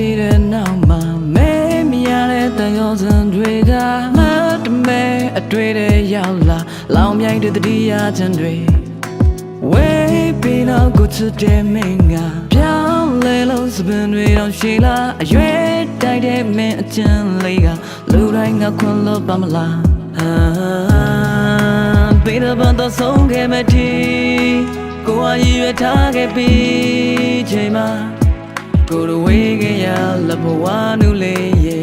ပြီးတဲ့နောက်မှာမဲမရတဲ့တန်ရောစံတွေကမတ်တမဲအတွေ့တွေရောက်လာလောင်မြိုက်တဲ့တတိယချမ်းတွေဝေးပြီးတော့ကိုချစ်တဲ့မင်းကပြောင်းလဲလို့စပင်တွေတော့ရှိလာအရွယ်တိုက်တဲ့မင်းအကျဉ်းလေးကလူတိုင်းကခွန်လို့ပါမလားအာပြီးတော့ဘာတော့ဆုံးခဲ့မထီကိုယ်ကရည်ရွယ်ထားခဲ့ပြီးချိန်မှာ ကိုယ်တို့ဝေးခဲ့ရလဘဝနုလေးရေ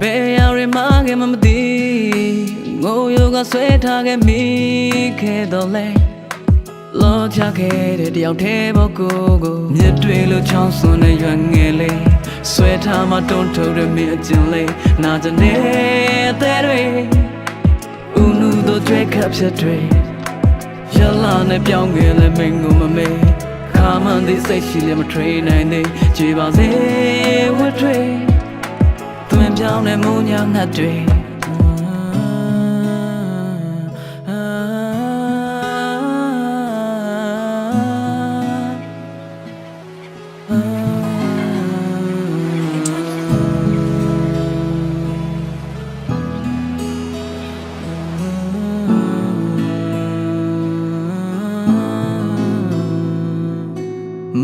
ဘယ်ရရမခဲ့မမသိငိုယောကဆွဲထားခဲ့မိခဲ့တော့လဲလောချခဲ့တဲ့တယောက်တည်းဘောကိုကိုမြစ်တွေလိုချောင်းစွန်းတဲ့ရွက်ငယ်လေးဆွဲထားမှတွန်းထုတ်တဲ့မင်းအကျဉ်းလေးနာကြနေတဲ့တွေဦးနုတို့တွေ့ခပ်ဖြစ်တွေရလာနဲ့ပြောင်းခဲ့လဲမင်းကိုမမေ့ ခါမှန်သေးစိတ်ရှိလည်းမထွေးနိုင်သေးကြည်ပါစေဝတ်တွေသွင်ပြောင်းတဲ့မုံညာငတ်တွေ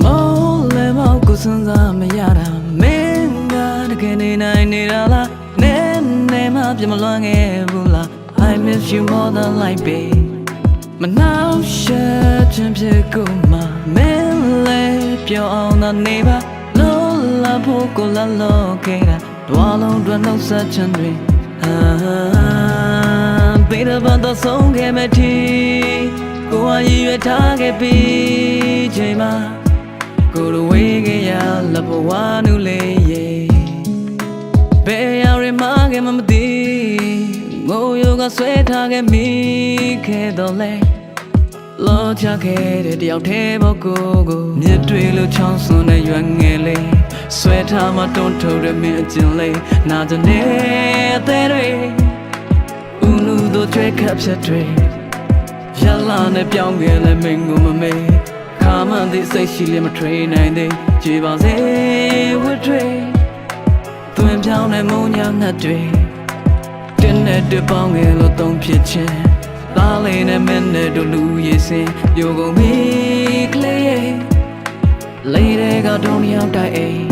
မောလဲမောက်ကိုစဉ်းစားမရတာမင်းကတကယ်နေနိုင်နေတာလားနဲနဲမှပြမလွန်ခဲ့ဘူးလား I miss you more than life babe မနှောက်ရှက်ခြင်းဖြစ်ကိုမှမင်းလဲပြောအောင်သာနေပါလို့လာဖို့ကိုလာလို့ခဲ့တာတွားလုံးတွက်နှုတ်ဆက်ခြင်းတွေအာပေးတဲ့ဘာတော့ဆုံးခဲ့မထီကိုယ်ကရည်ရွယ်ထားခဲ့ပြီးချိန်မှာ ကိုယ်တို့ဝေးခဲ့ရလဘဝနုလေးရေဘယ်ရရမခဲ့မမသိငိုယောကဆွဲထားခဲ့မိခဲ့တော့လဲလောချခဲ့တဲ့တယောက်တည်းဘောကိုကိုမြစ်တွေလိုချောင်းစွန်းတဲ့ရွက်ငယ်လေးဆွဲထားမှတွန်းထုတ်တဲ့မင်းအကျဉ်းလေးနာကြနေတဲ့အသေးတွေဦးနုတို့တွေ့ခပ်ဖြစ်တွေရလာနဲ့ပြောင်းခဲ့လဲမင်းကိုမမေ့ခါ မှန်သေးစိတ်ရှိလည်းမထွေးနိုင်သေးကြည်ပါစေဝတ်တွေသွင်ပြောင်းတဲ့မုံညာငတ်တွေတင်းနဲ့တပေါင်းငယ်လို့သုံးဖြစ်ခြင်းသားလေးနဲ့မင်းနဲ့တို့လူရည်စင်ပြိုကုန်ပြီကလေးရဲ့လေးတွေကဒုံရောက်တိုက်အိမ်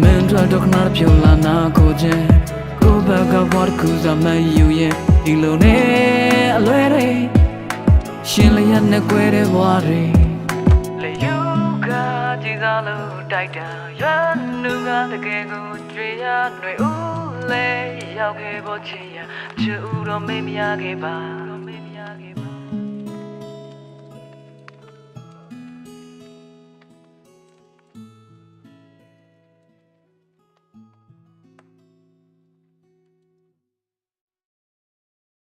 မင်းတို့တော့ခဏပြုံလာနာကိုခြင်းကိုဘက်ကဘောကူစမယူရဲ့ဒီလိုနဲ့အလွဲတွေရှင်လျက်နဲ့ကွဲတဲ့ဘဝတွေလေယူ ကကြည်စားလို့တိုက်တာရွမ်းနုကတကယ်ကိုကြွေရຫນွေဦးလဲရောက်ခဲ့ပေါ်ချင်ရချူတော့မေ့မရခဲ့ပါ